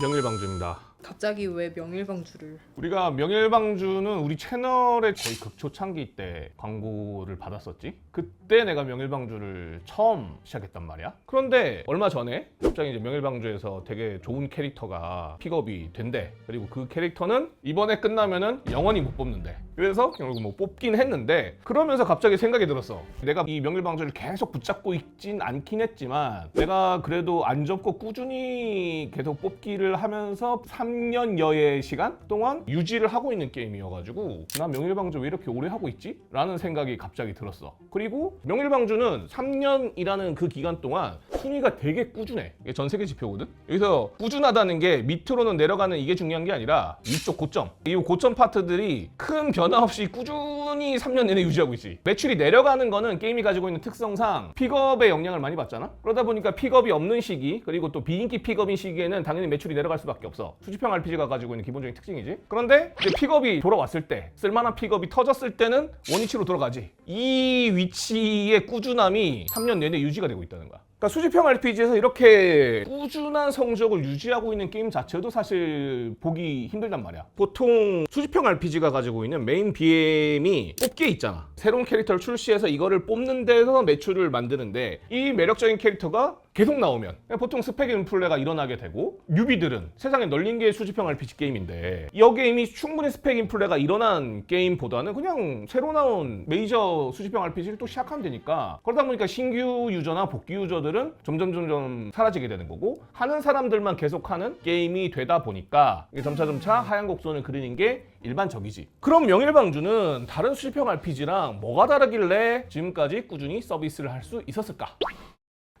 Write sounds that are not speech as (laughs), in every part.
명일방주입니다. 갑자기 왜 명일방주를 우리가 명일방주는 우리 채널의 거의 극초창기 때 광고를 받았었지. 그때 내가 명일방주를 처음 시작했단 말이야. 그런데 얼마 전에 갑자기 이제 명일방주에서 되게 좋은 캐릭터가 픽업이 된대. 그리고 그 캐릭터는 이번에 끝나면은 영원히 못 뽑는데. 그래서 결국 뭐 뽑긴 했는데 그러면서 갑자기 생각이 들었어. 내가 이 명일방주를 계속 붙잡고 있진 않긴 했지만 내가 그래도 안 접고 꾸준히 계속 뽑기를 하면서 3 년여의 시간 동안 유지를 하고 있는 게임이어가지고 난 명일방주 왜 이렇게 오래 하고 있지? 라는 생각이 갑자기 들었어. 그리고 명일방주는 3년이라는 그 기간 동안 순위가 되게 꾸준해. 이게 전 세계 지표거든. 여기서 꾸준하다는 게 밑으로는 내려가는 이게 중요한 게 아니라 위쪽 고점. 이 고점 파트들이 큰 변화 없이 꾸준히 3년 내내 유지하고 있지. 매출이 내려가는 거는 게임이 가지고 있는 특성상 픽업에 영향을 많이 받잖아. 그러다 보니까 픽업이 없는 시기 그리고 또 비인기 픽업인 시기에는 당연히 매출이 내려갈 수밖에 없어. 수 집형 RPG가 가지고 있는 기본적인 특징이지. 그런데 이제 픽업이 돌아왔을 때 쓸만한 픽업이 터졌을 때는 원위치로 돌아가지. 이 위치의 꾸준함이 3년 내내 유지가 되고 있다는 거야. 그러니까 수집형 RPG에서 이렇게 꾸준한 성적을 유지하고 있는 게임 자체도 사실 보기 힘들단 말이야. 보통 수집형 RPG가 가지고 있는 메인 BM이 뽑기에 있잖아. 새로운 캐릭터를 출시해서 이거를 뽑는 데서 매출을 만드는데 이 매력적인 캐릭터가 계속 나오면 보통 스펙 인플레가 일어나게 되고 뉴비들은 세상에 널린 게 수집형 RPG 게임인데 이 게임이 충분히 스펙 인플레가 일어난 게임보다는 그냥 새로 나온 메이저 수집형 RPG를 또 시작하면 되니까 그러다 보니까 신규 유저나 복귀 유저들은 점점 점점 사라지게 되는 거고 하는 사람들만 계속 하는 게임이 되다 보니까 이게 점차 점차 하얀 곡선을 그리는 게 일반적이지. 그럼 명일방주는 다른 수집형 RPG랑 뭐가 다르길래 지금까지 꾸준히 서비스를 할 수 있었을까?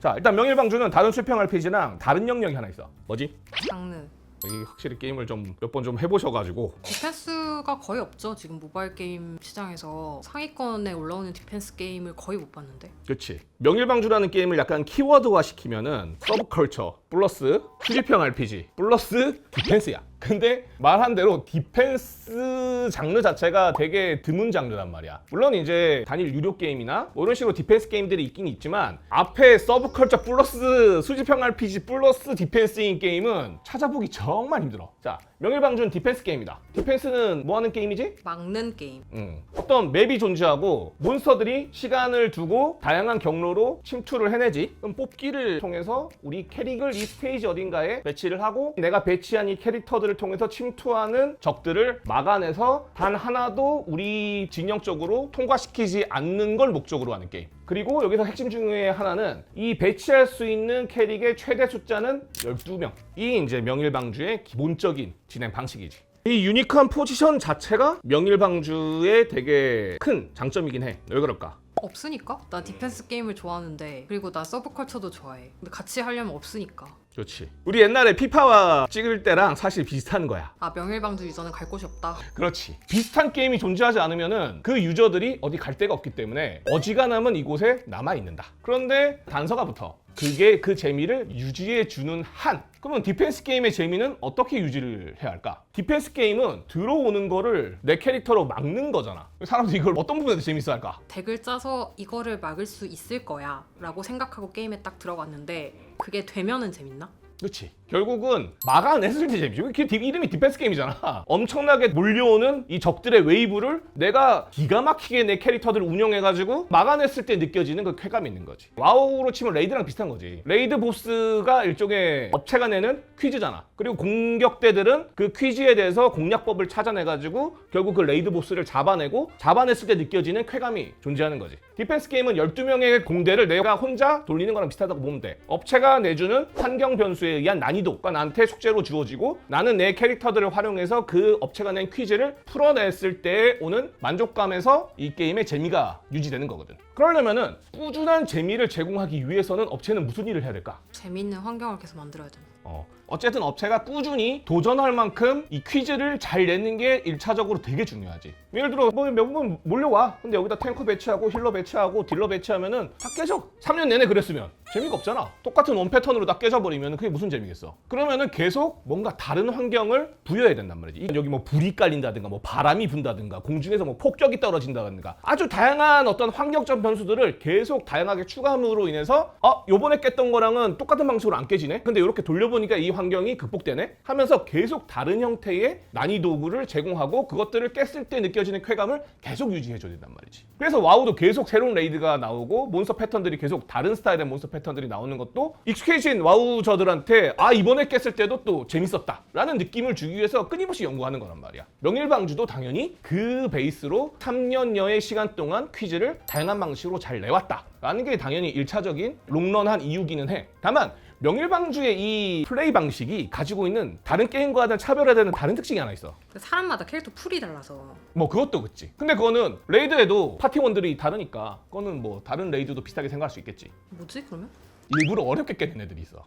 자, 일단 명일방주는 다른 수평 RPG랑 다른 영역이 하나 있어. 뭐지? 장르 여기 확실히 게임을 좀 몇 번 좀 해보셔가지고 디펜스가 거의 없죠 지금 모바일 게임 시장에서 상위권에 올라오는 디펜스 게임을 거의 못 봤는데 그렇지. 명일방주라는 게임을 약간 키워드화 시키면은 서브컬처 플러스 수집형 RPG 플러스 디펜스야. 근데 말한 대로 디펜스 장르 자체가 되게 드문 장르란 말이야. 물론 이제 단일 유료 게임이나 뭐 이런 식으로 디펜스 게임들이 있긴 있지만 앞에 서브컬처 플러스 수집형 RPG 플러스 디펜스인 게임은 찾아보기 정말 힘들어. 자, 명일방주는 디펜스 게임이다. 디펜스는 뭐 하는 게임이지? 막는 게임 음. 어떤 맵이 존재하고 몬스터들이 시간을 두고 다양한 경로로 침투를 해내지. 그럼 뽑기를 통해서 우리 캐릭을 이 스테이지 어딘가에 배치를 하고 내가 배치한 이 캐릭터들 을 통해서 침투하는 적들을 막아내서 단 하나도 우리 진영 쪽으로 통과시키지 않는 걸 목적으로 하는 게임. 그리고 여기서 핵심 중에 하나는 이 배치할 수 있는 캐릭의 최대 숫자는 12명. 이 이제 명일방주의 기본적인 진행 방식이지. 이 유니크한 포지션 자체가 명일방주의 되게 큰 장점이긴 해. 왜 그럴까? 없으니까 나 디펜스 게임을 좋아하는데 그리고 나 서브컬처도 좋아해 근데 같이 하려면 없으니까 그렇지. 우리 옛날에 피파와 찍을 때랑 사실 비슷한 거야. 아 명일방주 유저는 갈 곳이 없다 그렇지. 비슷한 게임이 존재하지 않으면은 그 유저들이 어디 갈 데가 없기 때문에 어지간하면 이곳에 남아 있는다. 그런데 단서가 붙어. 그게 그 재미를 유지해 주는 한. 그러면 디펜스 게임의 재미는 어떻게 유지를 해야 할까? 디펜스 게임은 들어오는 거를 내 캐릭터로 막는 거잖아. 사람들이 이걸 어떤 부분에서 재밌어 할까? 덱을 짜서 이거를 막을 수 있을 거야 라고 생각하고 게임에 딱 들어갔는데 그게 되면은 재밌나? 그렇지. 결국은 막아냈을 때 재미지. 그 이름이 디펜스 게임이잖아. 엄청나게 몰려오는 이 적들의 웨이브를 내가 기가 막히게 내 캐릭터들을 운영해가지고 막아냈을 때 느껴지는 그 쾌감이 있는 거지. 와우로 치면 레이드랑 비슷한 거지. 레이드 보스가 일종의 업체가 내는 퀴즈잖아. 그리고 공격대들은 그 퀴즈에 대해서 공략법을 찾아내가지고 결국 그 레이드 보스를 잡아내고 잡아냈을 때 느껴지는 쾌감이 존재하는 거지. 디펜스 게임은 12명의 공대를 내가 혼자 돌리는 거랑 비슷하다고 보면 돼. 업체가 내주는 환경 변수에 의한 난이 도가 나한테 숙제로 주어지고 나는 내 캐릭터들을 활용해서 그 업체가 낸 퀴즈를 풀어냈을 때 오는 만족감에서 이 게임의 재미가 유지되는 거거든. 그러려면은 꾸준한 재미를 제공하기 위해서는 업체는 무슨 일을 해야 될까? 재밌는 환경을 계속 만들어야 되는 어, 어쨌든 업체가 꾸준히 도전할 만큼 이 퀴즈를 잘 내는 게 1차적으로 되게 중요하지. 예를 들어 뭐 몇분 몰려와. 근데 여기다 탱커 배치하고 힐러 배치하고 딜러 배치하면은 다 깨져. 3년 내내 그랬으면 재미가 없잖아. 똑같은 원 패턴으로 다 깨져버리면 그게 무슨 재미겠어. 그러면은 계속 뭔가 다른 환경을 부여해야 된단 말이지. 여기 뭐 불이 깔린다든가 뭐 바람이 분다든가 공중에서 뭐 폭격이 떨어진다든가 아주 다양한 어떤 환경적 변 수들을 계속 다양하게 추가함으로 인해서 어 요번에 깼던 거랑은 똑같은 방식으로 안 깨지네? 근데 이렇게 돌려보니까 이 환경이 극복되네? 하면서 계속 다른 형태의 난이도구를 제공하고 그것들을 깼을 때 느껴지는 쾌감을 계속 유지해줘야 된단 말이지. 그래서 와우도 계속 새로운 레이드가 나오고 몬스터 패턴들이 계속 다른 스타일의 몬스터 패턴들이 나오는 것도 익숙해진 와우저들한테 아 이번에 깼을 때도 또 재밌었다 라는 느낌을 주기 위해서 끊임없이 연구하는 거란 말이야. 명일방주도 당연히 그 베이스로 3년여의 시간 동안 퀴즈를 다양한 방식 으로 잘 내왔다 라는 게 당연히 일차적인 롱런한 이유기는 해. 다만 명일방주의 이 플레이 방식이 가지고 있는 다른 게임과는 차별화되는 다른 특징이 하나 있어. 그 사람마다 캐릭터 풀이 달라서. 뭐 그것도 그치. 근데 그거는 레이드에도 파티원들이 다르니까 그거는 뭐 다른 레이드도 비슷하게 생각할 수 있겠지. 뭐지 그러면? 일부러 어렵게 깨는 애들이 있어.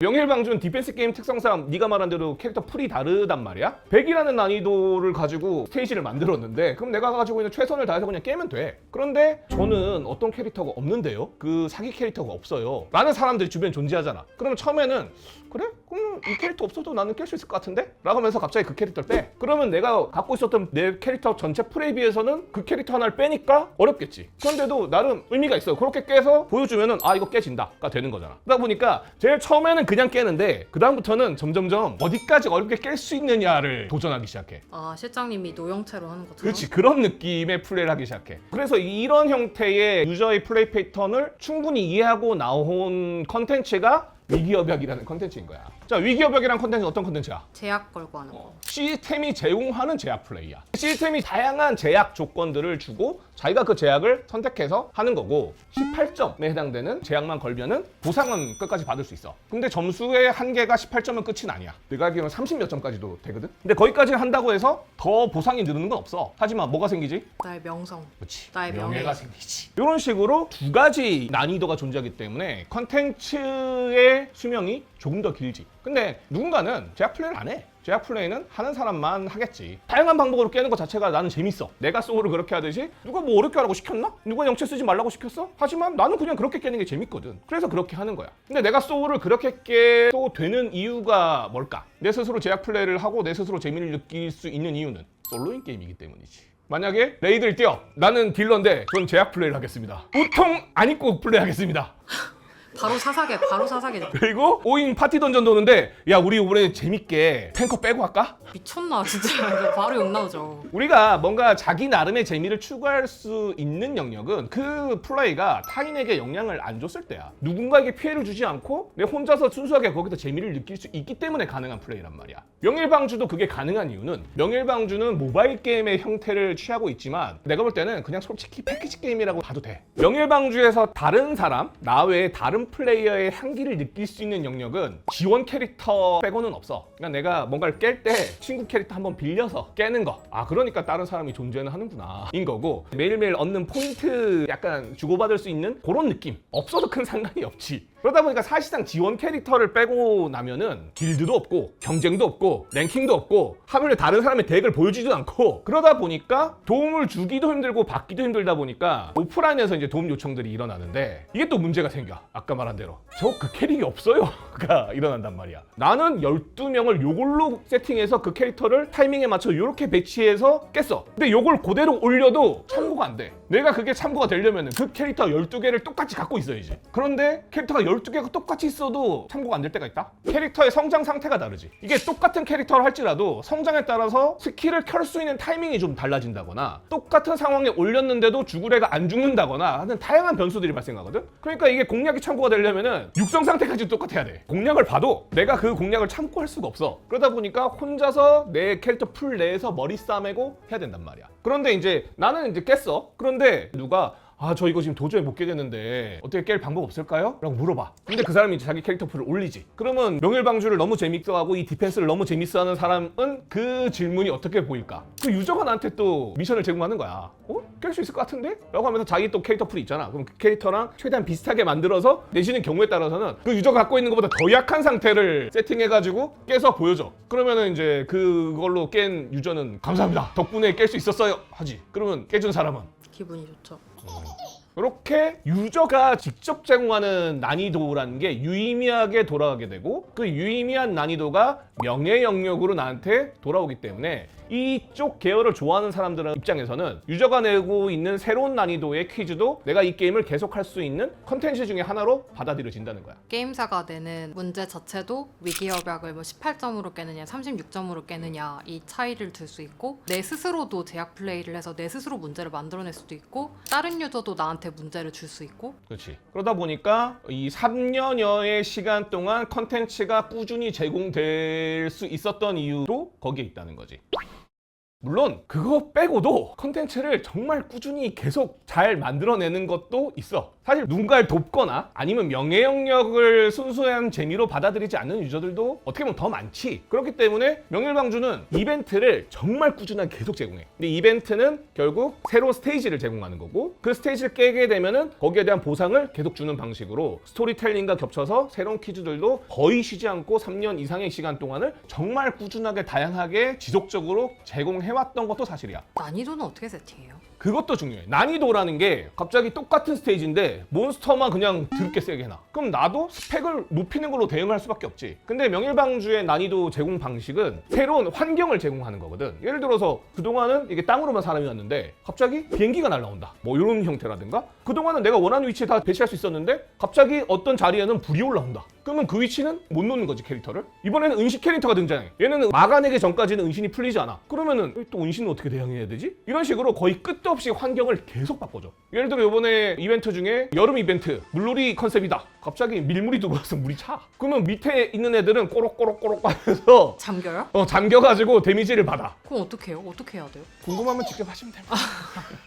명일방주는 디펜스 게임 특성상 네가 말한 대로 캐릭터 풀이 다르단 말이야. 100이라는 난이도를 가지고 스테이지를 만들었는데 그럼 내가 가지고 있는 최선을 다해서 그냥 깨면 돼. 그런데 저는 어떤 캐릭터가 없는데요. 그 사기 캐릭터가 없어요. 라는 사람들이 주변에 존재하잖아. 그러면 처음에는 그래? 그럼 이 캐릭터 없어도 나는 깰 수 있을 것 같은데? 라고 하면서 갑자기 그 캐릭터를 빼. 그러면 내가 갖고 있었던 내 캐릭터 전체 풀에 비해서는 그 캐릭터 하나를 빼니까 어렵겠지. 그런데도 나름 의미가 있어요. 그렇게 깨서 보여주면은 아 이거 깨진다가 되는 거잖아. 그러다 보니까 제일 처음에는 그냥 깨는데 그 다음부터는 점점점 어디까지 어렵게 깰 수 있느냐를 도전하기 시작해. 아 실장님이 노영채로 하는 것처럼 그렇지 그런 느낌의 플레이를 하기 시작해 그래서 이런 형태의 유저의 플레이 패턴을 충분히 이해하고 나온 컨텐츠가 위기어벽이라는 컨텐츠인 거야 자 위기어벽이라는 컨텐츠는 어떤 컨텐츠야? 제약 걸고 하는 거 시스템이 제공하는 제약 플레이야. 시스템이 다양한 제약 조건들을 주고 자기가 그 제약을 선택해서 하는 거고 18점에 해당되는 제약만 걸면은 보상은 끝까지 받을 수 있어. 근데 점수의 한계가 18점은 끝은 아니야. 내가 알기로는 30몇 점까지도 되거든. 근데 거기까지 한다고 해서 더 보상이 느는 건 없어. 하지만 뭐가 생기지? 나의 명성 그렇지. 나의 명예. 명예 가 생기지. 이런 식으로 두 가지 난이도가 존재하기 때문에 컨텐츠의 수명이 조금 더 길지. 근데 누군가는 제약 플레이를 안 해. 제약 플레이는 하는 사람만 하겠지. 다양한 방법으로 깨는 것 자체가 나는 재밌어. 내가 소울을 그렇게 하듯이 누가 뭐 어렵게 하라고 시켰나? 누가 영체 쓰지 말라고 시켰어? 하지만 나는 그냥 그렇게 깨는 게 재밌거든. 그래서 그렇게 하는 거야. 근데 내가 소울을 그렇게 깨도 되는 이유가 뭘까? 내 스스로 제약 플레이를 하고 내 스스로 재미를 느낄 수 있는 이유는 솔로인 게임이기 때문이지. 만약에 레이드를 뛰어 나는 딜러인데 전 제약 플레이를 하겠습니다 우통 안 입고 플레이하겠습니다 바로 사사계 바로 사사계 그리고 5인 파티 던전 도는데 야 우리 이번에 재밌게 탱커 빼고 할까? 미쳤나 진짜. 이거 바로 욕 나오죠. 우리가 뭔가 자기 나름의 재미를 추구할 수 있는 영역은 그 플레이가 타인에게 영향을 안 줬을 때야. 누군가에게 피해를 주지 않고 내 혼자서 순수하게 거기서 재미를 느낄 수 있기 때문에 가능한 플레이란 말이야. 명일방주도 그게 가능한 이유는 명일방주는 모바일 게임의 형태를 취하고 있지만 내가 볼 때는 그냥 솔직히 패키지 게임이라고 봐도 돼. 명일방주에서 다른 사람 나 외에 다른 플레이어의 향기를 느낄 수 있는 영역은 지원 캐릭터 빼고는 없어 그러니까 내가 뭔가를 깰 때 친구 캐릭터 한번 빌려서 깨는 거. 아, 그러니까 다른 사람이 존재는 하는구나. 인 거고 매일매일 얻는 포인트 약간 주고받을 수 있는 그런 느낌. 없어도 큰 상관이 없지. 그러다 보니까 사실상 지원 캐릭터를 빼고 나면은 길드도 없고 경쟁도 없고 랭킹도 없고 하물며 다른 사람의 덱을 보여주지도 않고 그러다 보니까 도움을 주기도 힘들고 받기도 힘들다 보니까 오프라인에서 이제 도움 요청들이 일어나는데 이게 또 문제가 생겨. 아까 말한 대로. 저 그 캐릭이 없어요가 (laughs) 일어난단 말이야. 나는 12명을 요걸로 세팅해서 그 캐릭터를 타이밍에 맞춰 이렇게 배치해서 깼어. 근데 요걸 그대로 올려도 참고가 안돼. 내가 그게 참고가 되려면 그 캐릭터 12개를 똑같이 갖고 있어야지 그런데 캐릭터가 12개가 똑같이 있어도 참고가 안 될 때가 있다? 캐릭터의 성장 상태가 다르지. 이게 똑같은 캐릭터를 할지라도 성장에 따라서 스킬을 켤 수 있는 타이밍이 좀 달라진다거나 똑같은 상황에 올렸는데도 죽을 애가 안 죽는다거나 하는 다양한 변수들이 발생하거든? 그러니까 이게 공략이 참고가 되려면은 육성 상태까지 똑같아야 돼. 공략을 봐도 내가 그 공략을 참고 할 수가 없어. 그러다 보니까 혼자서 내 캐릭터 풀 내에서 머리 싸매고 해야 된단 말이야. 그런데 이제 나는 이제 깼어. 그런데 누가 아 저 이거 지금 도저히 못 깨겠는데 어떻게 깰 방법 없을까요? 라고 물어봐. 근데 그 사람이 자기 캐릭터 풀을 올리지. 그러면 명일방주를 너무 재밌어하고 이 디펜스를 너무 재밌어하는 사람은 그 질문이 어떻게 보일까? 그 유저가 나한테 또 미션을 제공하는 거야. 어? 깰 수 있을 것 같은데? 라고 하면서 자기 또 캐릭터 풀이 있잖아. 그럼 그 캐릭터랑 최대한 비슷하게 만들어서 내시는 경우에 따라서는 그 유저가 갖고 있는 것보다 더 약한 상태를 세팅해가지고 깨서 보여줘. 그러면은 이제 그걸로 깬 유저는 감사합니다. 덕분에 깰 수 있었어요. 하지. 그러면 깨준 사람은? 기분이 좋죠 Oh. 이렇게 유저가 직접 제공하는 난이도라는 게 유의미하게 돌아가게 되고 그 유의미한 난이도가 명예 영역으로 나한테 돌아오기 때문에 이쪽 계열을 좋아하는 사람들 입장에서는 유저가 내고 있는 새로운 난이도의 퀴즈도 내가 이 게임을 계속할 수 있는 컨텐츠 중에 하나로 받아들여진다는 거야. 게임사가 내는 문제 자체도 위기협약을 뭐 18점으로 깨느냐 36점으로 깨느냐 이 차이를 둘수 있고 내 스스로도 제약 플레이를 해서 내 스스로 문제를 만들어낼 수도 있고 다른 유저도 나한테 문제를 줄 수 있고 그렇지. 그러다 보니까 이 3년여의 시간 동안 컨텐츠가 꾸준히 제공될 수 있었던 이유도 거기에 있다는 거지. 물론 그거 빼고도 컨텐츠를 정말 꾸준히 계속 잘 만들어내는 것도 있어. 사실 누군가를 돕거나 아니면 명예 영역을 순수한 재미로 받아들이지 않는 유저들도 어떻게 보면 더 많지. 그렇기 때문에 명일방주는 이벤트를 정말 꾸준하게 계속 제공해. 근데 이벤트는 결국 새로운 스테이지를 제공하는 거고 그 스테이지를 깨게 되면은 거기에 대한 보상을 계속 주는 방식으로 스토리텔링과 겹쳐서 새로운 퀴즈들도 거의 쉬지 않고 3년 이상의 시간 동안을 정말 꾸준하게 다양하게 지속적으로 제공해왔던 것도 사실이야. 난이도는 어떻게 세팅해요? 그것도 중요해. 난이도라는 게 갑자기 똑같은 스테이지인데 몬스터만 그냥 드럽게 세게 해놔. 그럼 나도 스펙을 높이는 걸로 대응할 수밖에 없지. 근데 명일방주의 난이도 제공 방식은 새로운 환경을 제공하는 거거든. 예를 들어서 그동안은 이게 땅으로만 사람이 왔는데 갑자기 비행기가 날라온다. 뭐 이런 형태라든가 그동안은 내가 원하는 위치에 다 배치할 수 있었는데 갑자기 어떤 자리에는 불이 올라온다. 그러면 그 위치는 못 놓는 거지 캐릭터를. 이번에는 은신 캐릭터가 등장해. 얘는 막아내기 전까지는 은신이 풀리지 않아. 그러면은 또 은신은 어떻게 대응해야 되지? 이런 식으로 거의 끝도 없이 환경을 계속 바꿔줘. 예를 들어 이번에 이벤트 중에 여름 이벤트 물놀이 컨셉이다. 갑자기 밀물이 들어와서 (laughs) 물이 차. 그러면 밑에 있는 애들은 꼬록꼬록꼬록 하면서 잠겨요? 어, 잠겨가지고 데미지를 받아. 그럼 어떻게 해요? 어떻게 해야 돼요? 궁금하면 직접 하시면 됩니다.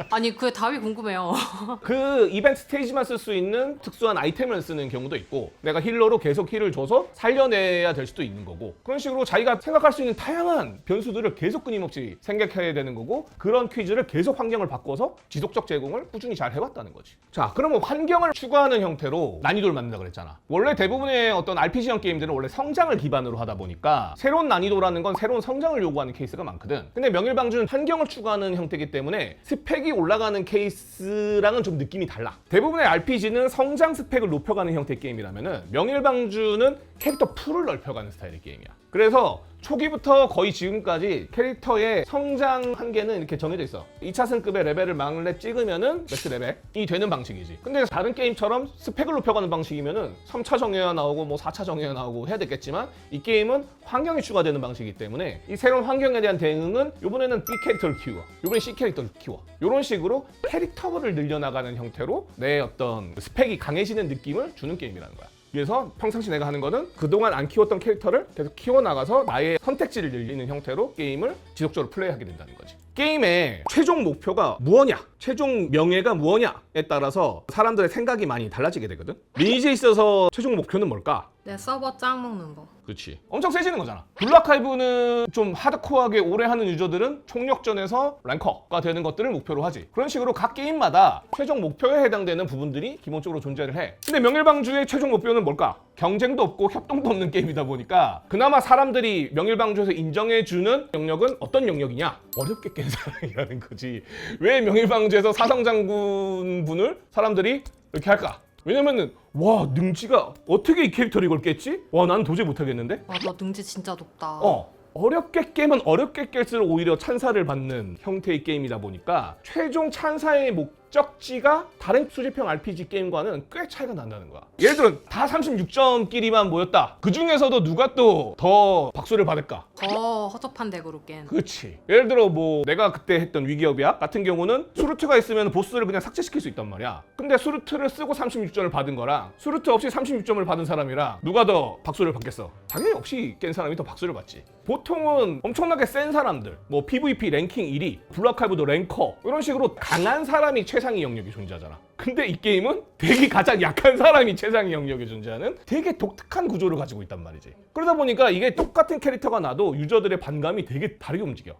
아니 그 답이 궁금해요. (laughs) 그 이벤트 스테이지만 쓸 수 있는 특수한 아이템을 쓰는 경우도 있고 내가 힐러로 계속 힐을 줘서 살려내야 될 수도 있는 거고 그런 식으로 자기가 생각할 수 있는 다양한 변수들을 계속 끊임없이 생각해야 되는 거고 그런 퀴즈를 계속 환경을 바꿔서 지속적 제공을 꾸준히 잘 해왔다는 거지. 자 그러면 환경을 추가하는 형태로 난이도를 만든다 그랬잖아. 원래 대부분의 어떤 RPG형 게임들은 원래 성장을 기반으로 하다 보니까 새로운 난이도라는 건 새로운 성장을 요구하는 케이스가 많거든. 근데 명일방주는 환경을 추가하는 형태이기 때문에 스펙이 올라가는 케이스랑은 좀 느낌이 달라. 대부분의 RPG는 성장 스펙을 높여가는 형태의 게임이라면은 명일방주는 캐릭터 풀을 넓혀가는 스타일의 게임이야 그래서 초기부터 거의 지금까지 캐릭터의 성장 한계는 이렇게 정해져 있어. 2차 승급의 레벨을 막렙 찍으면은 맥스 레벨이 되는 방식이지. 근데 다른 게임처럼 스펙을 높여가는 방식이면은 3차 정예가 나오고 뭐 4차 정예가 나오고 해야 되겠지만 이 게임은 환경이 추가되는 방식이기 때문에 이 새로운 환경에 대한 대응은 이번에는 B 캐릭터를 키워. 이번엔 C 캐릭터를 키워. 이런 식으로 캐릭터를 늘려나가는 형태로 내 어떤 스펙이 강해지는 느낌을 주는 게임이라는 거야 그래서 평상시 내가 하는 거는 그동안 안 키웠던 캐릭터를 계속 키워나가서 나의 선택지를 늘리는 형태로 게임을 지속적으로 플레이하게 된다는 거지. 게임의 최종 목표가 무엇냐, 최종 명예가 무엇냐에 따라서 사람들의 생각이 많이 달라지게 되거든. 리니지에 있어서 최종 목표는 뭘까? 내 서버 짱 먹는 거. 그렇지. 엄청 세지는 거잖아. 블락하이브는 좀 하드코어하게 오래 하는 유저들은 총력전에서 랭커가 되는 것들을 목표로 하지. 그런 식으로 각 게임마다 최종 목표에 해당되는 부분들이 기본적으로 존재를 해. 근데 명일방주의 최종 목표는 뭘까? 경쟁도 없고 협동도 없는 게임이다 보니까 그나마 사람들이 명일방주에서 인정해주는 영역은 어떤 영역이냐? 어렵게 깬 사람이라는 거지. 왜 명일방주에서 사성장군 분을 사람들이 이렇게 할까? 왜냐면은 와 능지가 어떻게 이 캐릭터를 이걸 깼지? 와난 도저히 못하겠는데? 와너 능지 진짜 높다. 어 어렵게 깨면 어렵게 깰수록 오히려 찬사를 받는 형태의 게임이다 보니까 최종 찬사의 목 적지가 다른 수집형 RPG 게임과는 꽤 차이가 난다는 거야. 예를 들어 다 36점끼리만 모였다. 그 중에서도 누가 또 더 박수를 받을까? 더 허접한 덱으로 깬. 그렇지. 예를 들어 뭐 내가 그때 했던 위기업이야 같은 경우는 수루트가 있으면 보스를 그냥 삭제시킬 수 있단 말이야. 근데 수루트를 쓰고 36점을 받은 거랑 수루트 없이 36점을 받은 사람이랑 누가 더 박수를 받겠어? 당연히 없이 깬 사람이 더 박수를 받지. 보통은 엄청나게 센 사람들, 뭐 PVP 랭킹 1위, 블락할브도 랭커 이런 식으로 강한 사람이 최 상위 영역이 존재하잖아. 근데 이 게임은 되게 가장 약한 사람이 최상위 영역에 존재하는 되게 독특한 구조를 가지고 있단 말이지. 그러다 보니까 이게 똑같은 캐릭터가 나도 유저들의 반감이 되게 다르게 움직여.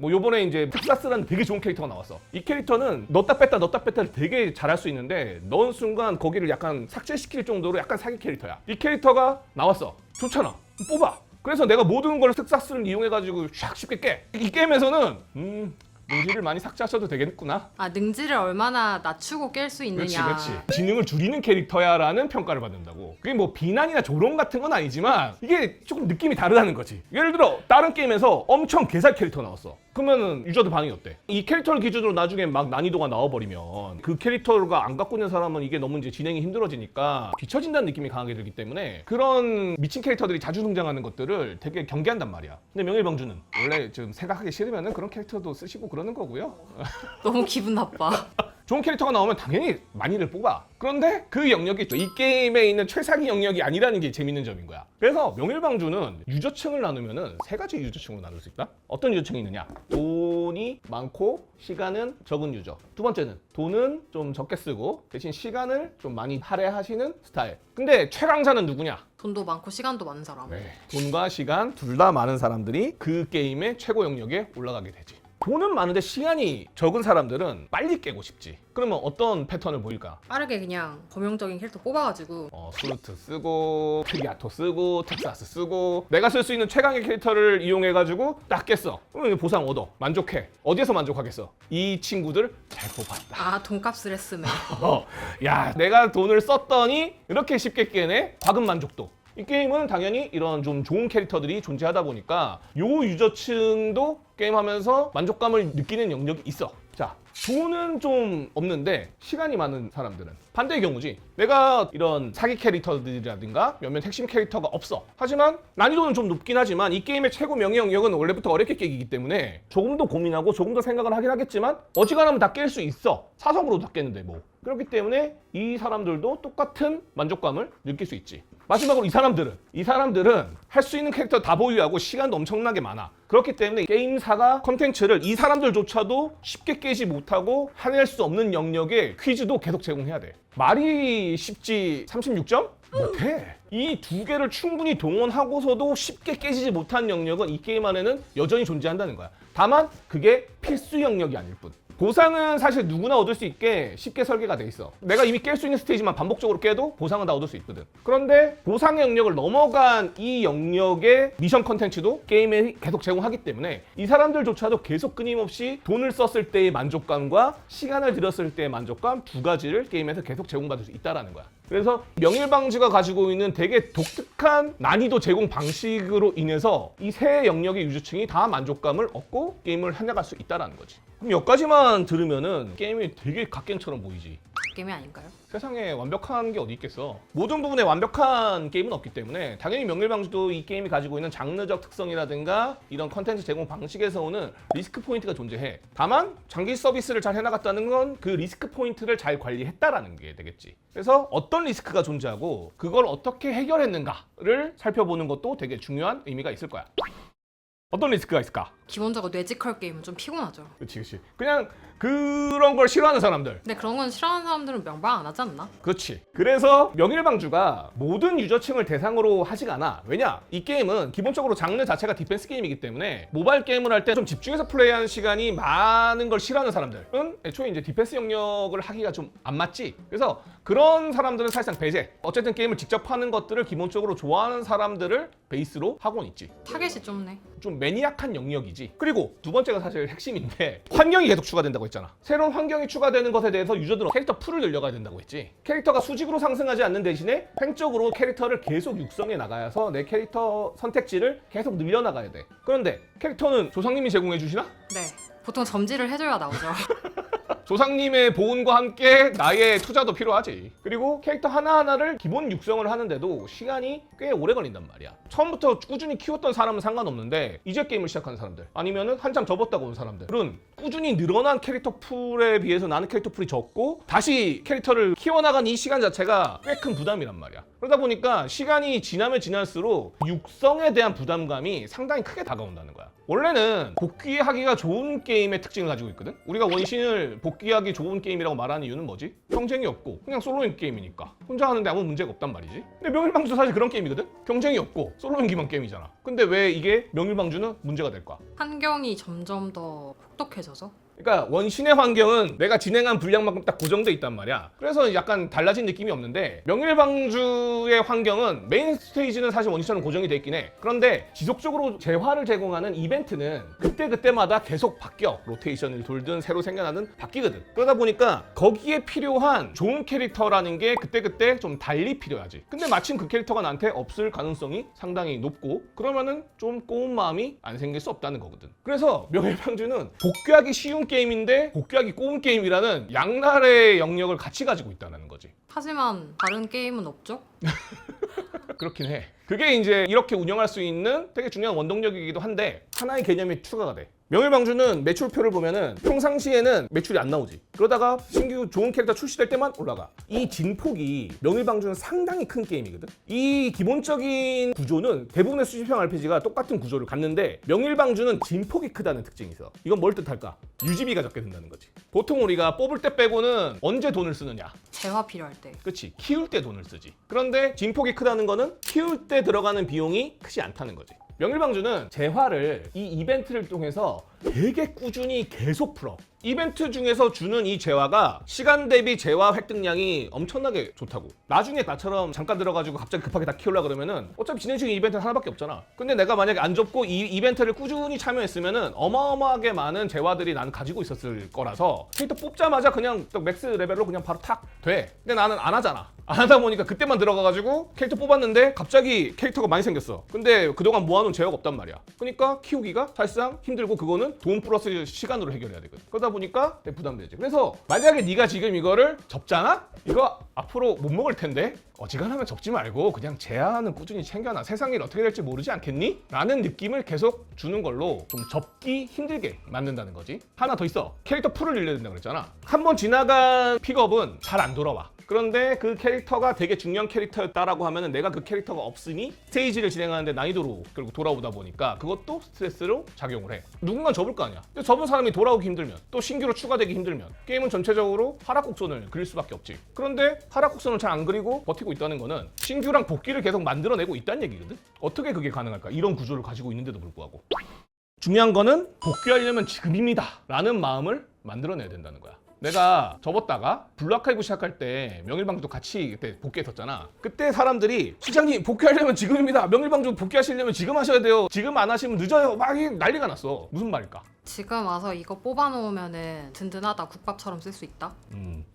뭐 요번에 이제 텍사스라는 되게 좋은 캐릭터가 나왔어. 이 캐릭터는 넣었다 뺐다 넣었다 뺐다를 되게 잘할 수 있는데 넣은 순간 거기를 약간 삭제시킬 정도로 약간 사기 캐릭터야. 이 캐릭터가 나왔어. 좋잖아. 뽑아. 그래서 내가 모든 걸 텍사스를 이용해가지고 샥 쉽게 깨. 이 게임에서는 음 능지를 많이 삭제하셔도 되겠구나. 아 능지를 얼마나 낮추고 깰 수 그렇지, 있느냐. 그렇지. 지능을 줄이는 캐릭터야라는 평가를 받는다고. 그게 뭐 비난이나 조롱 같은 건 아니지만 이게 조금 느낌이 다르다는 거지. 예를 들어 다른 게임에서 엄청 개살 캐릭터 나왔어. 그러면은 유저들 반응이 어때? 이 캐릭터를 기준으로 나중에 막 난이도가 나와버리면 그 캐릭터가 안 갖고 있는 사람은 이게 너무 이제 진행이 힘들어지니까 뒤처진다는 느낌이 강하게 들기 때문에 그런 미친 캐릭터들이 자주 등장하는 것들을 되게 경계한단 말이야. 근데 명일방주는 원래 좀 생각하기 싫으면은 그런 캐릭터도 쓰시고 그러는 거고요. 너무 기분 나빠. (laughs) 좋은 캐릭터가 나오면 당연히 많이들 뽑아. 그런데 그 영역이. 이 게임에 있는 최상위 영역이 아니라는 게 재밌는 점인 거야. 그래서 명일방주는 유저층을 나누면은 세 가지 유저층으로 나눌 수 있다. 어떤 유저층이 있느냐? 돈이 많고 시간은 적은 유저. 두 번째는 돈은 좀 적게 쓰고 대신 시간을 좀 많이 할애하시는 스타일. 근데 최강자는 누구냐? 돈도 많고 시간도 많은 사람. 네. 돈과 시간 둘 다 많은 사람들이 그 게임의 최고 영역에 올라가게 되지. 돈은 많은데 시간이 적은 사람들은 빨리 깨고 싶지. 그러면 어떤 패턴을 보일까? 빠르게 그냥 범용적인 캐릭터 뽑아가지고 어, 수루트 쓰고 트리아토 쓰고 텍사스 쓰고 내가 쓸 수 있는 최강의 캐릭터를 이용해가지고 딱 깼어. 그러면 보상 얻어. 만족해. 어디에서 만족하겠어? 이 친구들 잘 뽑았다. 아 돈값을 했으면 (laughs) 어, 야, 내가 돈을 썼더니 이렇게 쉽게 깨네? 과금 만족도. 이 게임은 당연히 이런 좀 좋은 캐릭터들이 존재하다 보니까 요 유저층도 게임하면서 만족감을 느끼는 영역이 있어. 자, 돈은 좀 없는데 시간이 많은 사람들은 반대의 경우지. 내가 이런 사기 캐릭터들이라든가 몇몇 핵심 캐릭터가 없어. 하지만 난이도는 좀 높긴 하지만 이 게임의 최고 명예 영역은 원래부터 어렵게 깨기기 때문에 조금 더 고민하고 조금 더 생각을 하긴 하겠지만 어지간하면 다 깰 수 있어. 사성으로도 다 깼는데 뭐. 그렇기 때문에 이 사람들도 똑같은 만족감을 느낄 수 있지. 마지막으로 이 사람들은 이 사람들은 할 수 있는 캐릭터 다 보유하고 시간도 엄청나게 많아. 그렇기 때문에 게임사가 컨텐츠를 이 사람들조차도 쉽게 깨지 못하고 해낼 수 없는 영역에 퀴즈도 계속 제공해야 돼. 말이 쉽지 36점? 못해. 이 두 개를 충분히 동원하고서도 쉽게 깨지지 못한 영역은 이 게임 안에는 여전히 존재한다는 거야. 다만 그게 필수 영역이 아닐 뿐. 보상은 사실 누구나 얻을 수 있게 쉽게 설계가 돼 있어. 내가 이미 깰 수 있는 스테이지만 반복적으로 깨도 보상은 다 얻을 수 있거든. 그런데 보상의 영역을 넘어간 이 영역의 미션 컨텐츠도 게임에 계속 제공하기 때문에 이 사람들조차도 계속 끊임없이 돈을 썼을 때의 만족감과 시간을 들였을 때의 만족감 두 가지를 게임에서 계속 제공받을 수 있다라는 거야. 그래서 명일방지가 가지고 있는 되게 독특한 난이도 제공 방식으로 인해서 이 세 영역의 유저층이 다 만족감을 얻고 게임을 해나갈 수 있다라는 거지. 그럼 여기까지만 들으면은 게임이 되게 갓겜처럼 보이지. 게임이 아닌가요? 세상에 완벽한 게 어디 있겠어. 모든 부분에 완벽한 게임은 없기 때문에 당연히 명일방주도 이 게임이 가지고 있는 장르적 특성이라든가 이런 컨텐츠 제공 방식에서 오는 리스크 포인트가 존재해. 다만 장기 서비스를 잘 해나갔다는 건 그 리스크 포인트를 잘 관리했다라는 게 되겠지. 그래서 어떤 리스크가 존재하고 그걸 어떻게 해결했는가를 살펴보는 것도 되게 중요한 의미가 있을 거야. 어떤 리스크가 있을까? 기본적으로 뇌지컬 게임은 좀 피곤하죠. 그렇지, 그렇지. 그냥 그런 걸 싫어하는 사람들. 근데 그런 건 싫어하는 사람들은 명방 안 하지 않나? 그렇지. 그래서 명일방주가 모든 유저층을 대상으로 하지가 않아. 왜냐? 이 게임은 기본적으로 장르 자체가 디펜스 게임이기 때문에 모바일 게임을 할 때 좀 집중해서 플레이하는 시간이 많은 걸 싫어하는 사람들은 애초에 이제 디펜스 영역을 하기가 좀 안 맞지. 그래서 그런 사람들은 사실상 배제. 어쨌든 게임을 직접 하는 것들을 기본적으로 좋아하는 사람들을 베이스로 하고는 있지. 타겟이 좁네. 좀 매니악한 영역이지. 그리고 두 번째가 사실 핵심인데 환경이 계속 추가된다고 했잖아. 새로운 환경이 추가되는 것에 대해서 유저들은 캐릭터 풀을 늘려가야 된다고 했지. 캐릭터가 수직으로 상승하지 않는 대신에 횡적으로 캐릭터를 계속 육성해 나가서 내 캐릭터 선택지를 계속 늘려나가야 돼. 그런데 캐릭터는 조상님이 제공해 주시나? 네. 보통 점지를 해줘야 나오죠. (laughs) 조상님의 보온과 함께 나의 투자도 필요하지. 그리고 캐릭터 하나하나를 기본 육성을 하는데도 시간이 꽤 오래 걸린단 말이야. 처음부터 꾸준히 키웠던 사람은 상관없는데 이제 게임을 시작하는 사람들 아니면은 한참 접었다고 온 사람들은 꾸준히 늘어난 캐릭터 풀에 비해서 나는 캐릭터 풀이 적고 다시 캐릭터를 키워나간 이 시간 자체가 꽤 큰 부담이란 말이야. 그러다 보니까 시간이 지나면 지날수록 육성에 대한 부담감이 상당히 크게 다가온다는 거야. 원래는 복귀하기가 좋은 게임 의 특징을 가지고 있거든. 우리가 원신을 복귀하기 좋은 게임이라고 말하는 이유는 뭐지? 경쟁이 없고 그냥 솔로인 게임이니까 혼자 하는데 아무 문제가 없단 말이지. 근데 명일방주도 사실 그런 게임이거든. 경쟁이 없고 솔로인 기반 게임이잖아. 근데 왜 이게 명일방주는 문제가 될까? 환경이 점점 더 혹독해져서 그러니까 원신의 환경은 내가 진행한 분량만큼 딱 고정돼 있단 말이야. 그래서 약간 달라진 느낌이 없는데 명일방주의 환경은 메인 스테이지는 사실 원신처럼 고정이 돼 있긴 해. 그런데 지속적으로 재화를 제공하는 이벤트는 그때 그때마다 계속 바뀌어. 로테이션을 돌든 새로 생겨나든 바뀌거든. 그러다 보니까 거기에 필요한 좋은 캐릭터라는 게 그때 그때 좀 달리 필요하지. 근데 마침 그 캐릭터가 나한테 없을 가능성이 상당히 높고 그러면은 좀 꼬운 마음이 안 생길 수 없다는 거거든. 그래서 명예방주는 복귀하기 쉬운 게임인데 복귀하기 꼬운 게임이라는 양날의 영역을 같이 가지고 있다는 거지. 하지만 다른 게임은 없죠? (laughs) 그렇긴 해. 그게 이제 이렇게 운영할 수 있는 되게 중요한 원동력이기도 한데 하나의 개념이 추가가 돼. 명일방주는 매출표를 보면은 평상시에는 매출이 안 나오지. 그러다가 신규 좋은 캐릭터 출시될 때만 올라가. 이 진폭이 명일방주는 상당히 큰 게임이거든. 이 기본적인 구조는 대부분의 수집형 RPG가 똑같은 구조를 갖는데 명일방주는 진폭이 크다는 특징이 있어. 이건 뭘 뜻할까? 유지비가 적게 든다는 거지. 보통 우리가 뽑을 때 빼고는 언제 돈을 쓰느냐? 재화 필요할 때. 그치 키울 때 돈을 쓰지 그런데 진폭이 크다는 거는 키울 때 들어가는 비용이 크지 않다는 거지 명일방주는 재화를 이 이벤트를 통해서 되게 꾸준히 계속 풀어. 이벤트 중에서 주는 이 재화가 시간 대비 재화 획득량이 엄청나게 좋다고. 나중에 나처럼 잠깐 들어가지고 갑자기 급하게 다 키우려 그러면은 어차피 진행 중인 이벤트 하나밖에 없잖아. 근데 내가 만약에 안 접고 이 이벤트를 꾸준히 참여했으면은 어마어마하게 많은 재화들이 나는 가지고 있었을 거라서 캐릭터 뽑자마자 그냥 딱 맥스 레벨로 그냥 바로 탁 돼. 근데 나는 안 하잖아 안 하다 보니까 그때만 들어가가지고 캐릭터 뽑았는데 갑자기 캐릭터가 많이 생겼어. 근데 그동안 모아놓은 재화가 없단 말이야. 그러니까 키우기가 사실상 힘들고 그거는 돈 플러스 시간으로 해결해야 되거든. 그러다 보니까 부담되지 그래서 만약에 네가 지금 이거를 접잖아? 이거 앞으로 못 먹을 텐데 어지간하면 접지 말고 그냥 재화는 꾸준히 챙겨놔. 세상 일 어떻게 될지 모르지 않겠니? 라는 느낌을 계속 주는 걸로 좀 접기 힘들게 만든다는 거지. 하나 더 있어. 캐릭터 풀을 일려야 된다고 그랬잖아. 한 번 지나간 픽업은 잘 안 돌아와 그런데 그 캐릭터가 되게 중요한 캐릭터였다라고 하면은 내가 그 캐릭터가 없으니 스테이지를 진행하는데 난이도로 결국 돌아오다 보니까 그것도 스트레스로 작용을 해. 누군가 접을 거 아니야. 근데 접은 사람이 돌아오기 힘들면 또 신규로 추가되기 힘들면 게임은 전체적으로 하락곡선을 그릴 수밖에 없지. 그런데 하락곡선을 잘 안 그리고 버티고 있다는 거는 신규랑 복귀를 계속 만들어내고 있다는 얘기거든. 어떻게 그게 가능할까? 이런 구조를 가지고 있는데도 불구하고. 중요한 거는 복귀하려면 지금입니다. 라는 마음을 만들어내야 된다는 거야. 내가 접었다가 블루아카이브 시작할 때 명일방주도 같이 그때 복귀했었잖아. 그때 사람들이 시장님 복귀하려면 지금입니다. 명일방주 복귀하시려면 지금 하셔야 돼요. 지금 안 하시면 늦어요. 막이 난리가 났어. 무슨 말일까? 지금 와서 이거 뽑아놓으면은 든든하다 국밥처럼 쓸 수 있다.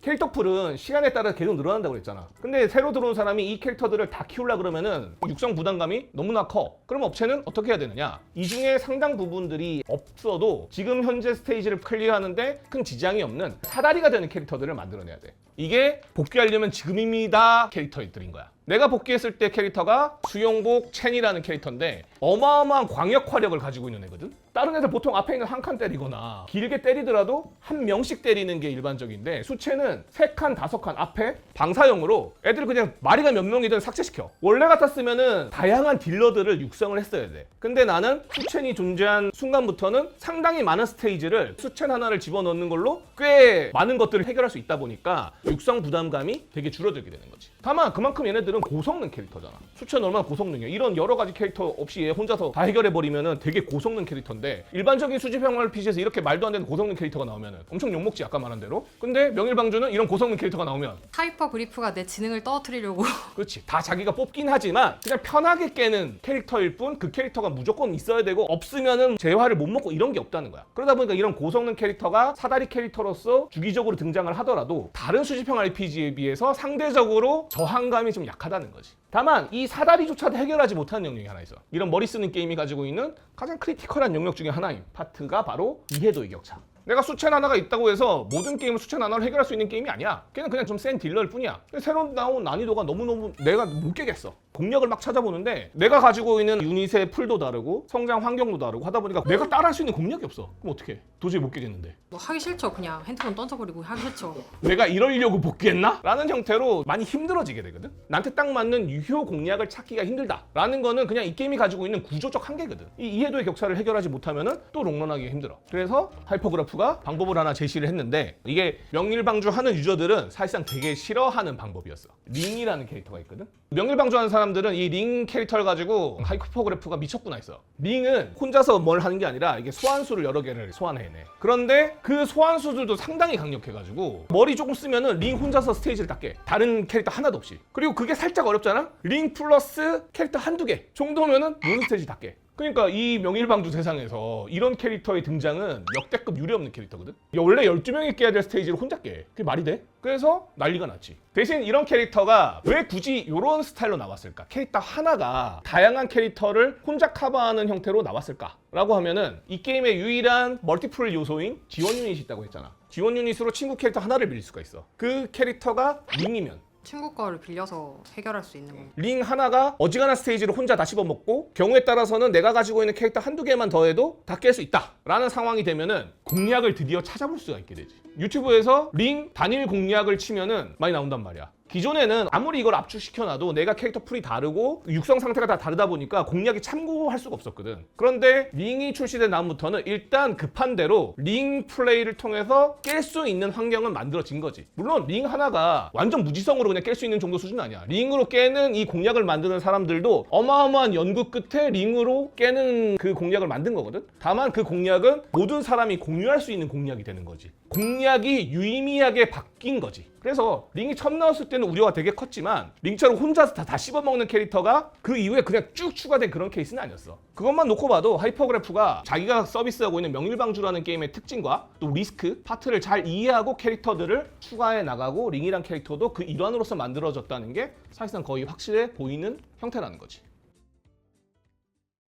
캐릭터 풀은 시간에 따라 계속 늘어난다고 그랬잖아. 근데 새로 들어온 사람이 이 캐릭터들을 다 키우려 그러면은 육성 부담감이 너무나 커. 그럼 업체는 어떻게 해야 되느냐? 이 중에 상당 부분들이 없어도 지금 현재 스테이지를 클리어하는데 큰 지장이 없는 사다리가 되는 캐릭터들을 만들어내야 돼. 이게 복귀하려면 지금입니다 캐릭터들인 거야. 내가 복귀했을 때 캐릭터가 수용복 첸이라는 캐릭터인데 어마어마한 광역 화력을 가지고 있는 애거든. 다른 애들 보통 앞에 있는 한 칸 때리거나 길게 때리더라도 한 명씩 때리는 게 일반적인데 수채는 세 칸, 다섯 칸 앞에 방사형으로 애들 그냥 마리가 몇 명이든 삭제시켜. 원래 같았으면은 다양한 딜러들을 육성을 했어야 돼. 근데 나는 수첸이 존재한 순간부터는 상당히 많은 스테이지를 수첸 하나를 집어넣는 걸로 꽤 많은 것들을 해결할 수 있다 보니까 육성 부담감이 되게 줄어들게 되는 거지. 다만 그만큼 얘네들은 고성능 캐릭터잖아. 수첸 얼마나 고성능이야. 이런 여러 가지 캐릭터 없이 얘 혼자서 다 해결해 버리면은 되게 고성능 캐릭터인데 일반적인 수집형 RPG에서 이렇게 말도 안 되는 고성능 캐릭터가 나오면은 엄청 욕먹지 아까 말한 대로. 근데 명일방주는 이런 고성능 캐릭터가 나오면 하이퍼 그리프가 내 지능을 떨어뜨리려고 (laughs) 그렇지 다 자기가 뽑긴 하지만 그냥 편하게 깨는 캐릭터일 뿐 그 캐릭터가 무조건 있어야 되고 없으면은 재화를 못 먹고 이런 게 없다는 거야 그러다 보니까 이런 고성능 캐릭터가 사다리 캐릭터로서 주기적으로 등장을 하더라도 다른 수집형 RPG에 비해서 상대적으로 저항감이 좀 약 하다는 거지 다만 이 사다리조차도 해결하지 못하는 영역이 하나 있어 이런 머리 쓰는 게임이 가지고 있는 가장 크리티컬한 영역 중에 하나인 파트가 바로 이해도의 격차 내가 수첸 하나가 있다고 해서 모든 게임을 수첸 하나로 해결할 수 있는 게임이 아니야. 걔는 그냥 좀 센 딜러일 뿐이야. 새로 나온 난이도가 너무너무 내가 못 깨겠어. 공략을 막 찾아보는데 내가 가지고 있는 유닛의 풀도 다르고 성장 환경도 다르고 하다 보니까 내가 따라할 수 있는 공략이 없어. 그럼 어떻게? 도저히 못 깨겠는데. 뭐 하기 싫죠. 그냥 핸드폰 던져버리고 하기 싫죠. 내가 이러려고 복귀했나? 라는 형태로 많이 힘들어지게 되거든. 나한테 딱 맞는 유효 공략을 찾기가 힘들다. 라는 거는 그냥 이 게임이 가지고 있는 구조적 한계거든. 이 이해도의 격차를 해결하지 못하면은 또 롱런하기 힘들어. 그래서 하이퍼그래프가 방법을 하나 제시를 했는데 이게 명일방주 하는 유저들은 사실상 되게 싫어하는 방법이었어. 링이라는 캐릭터가 있거든. 명일방주 하는 사람 사람들은 이 링 캐릭터를 가지고 하이퍼그래프가 미쳤구나 했어. 링은 혼자서 뭘 하는 게 아니라 이게 소환수를 여러 개를 소환해내. 그런데 그 소환수들도 상당히 강력해가지고 머리 조금 쓰면은 링 혼자서 스테이지를 다 깨. 다른 캐릭터 하나도 없이. 그리고 그게 살짝 어렵잖아? 링 플러스 캐릭터 한두 개 정도면은 모든 스테이지 다 깨. 그러니까 이 명일방주 세상에서 이런 캐릭터의 등장은 역대급 유례 없는 캐릭터거든. 야, 원래 12명이 깨야 될 스테이지를 혼자 깨. 그게 말이 돼? 그래서 난리가 났지. 대신 이런 캐릭터가 왜 굳이 이런 스타일로 나왔을까? 캐릭터 하나가 다양한 캐릭터를 혼자 커버하는 형태로 나왔을까? 라고 하면은 이 게임의 유일한 멀티플 요소인 지원 유닛이 있다고 했잖아. 지원 유닛으로 친구 캐릭터 하나를 빌릴 수가 있어. 그 캐릭터가 링이면 친구 거를 빌려서 해결할 수 있는 거. 링 하나가 어지간한 스테이지를 혼자 다 씹어먹고 경우에 따라서는 내가 가지고 있는 캐릭터 한두 개만 더해도 다 깰 수 있다 라는 상황이 되면은 공략을 드디어 찾아볼 수가 있게 되지 유튜브에서 링 단일 공략을 치면은 많이 나온단 말이야 기존에는 아무리 이걸 압축시켜놔도 내가 캐릭터 풀이 다르고 육성 상태가 다 다르다 보니까 공략이 참고할 수가 없었거든. 그런데 링이 출시된 다음부터는 일단 급한 대로 링 플레이를 통해서 깰 수 있는 환경은 만들어진 거지. 물론 링 하나가 완전 무지성으로 그냥 깰 수 있는 정도 수준 아니야. 링으로 깨는 이 공략을 만드는 사람들도 어마어마한 연구 끝에 링으로 깨는 그 공략을 만든 거거든. 다만 그 공략은 모든 사람이 공유할 수 있는 공략이 되는 거지. 공략이 유의미하게 바뀐 거지. 그래서 링이 처음 나왔을 때는 우려가 되게 컸지만 링처럼 혼자서 다, 다 씹어먹는 캐릭터가 그 이후에 그냥 쭉 추가된 그런 케이스는 아니었어. 그것만 놓고 봐도 하이퍼그래프가 자기가 서비스하고 있는 명일방주라는 게임의 특징과 또 리스크, 파트를 잘 이해하고 캐릭터들을 추가해 나가고 링이란 캐릭터도 그 일환으로서 만들어졌다는 게 사실상 거의 확실해 보이는 형태라는 거지.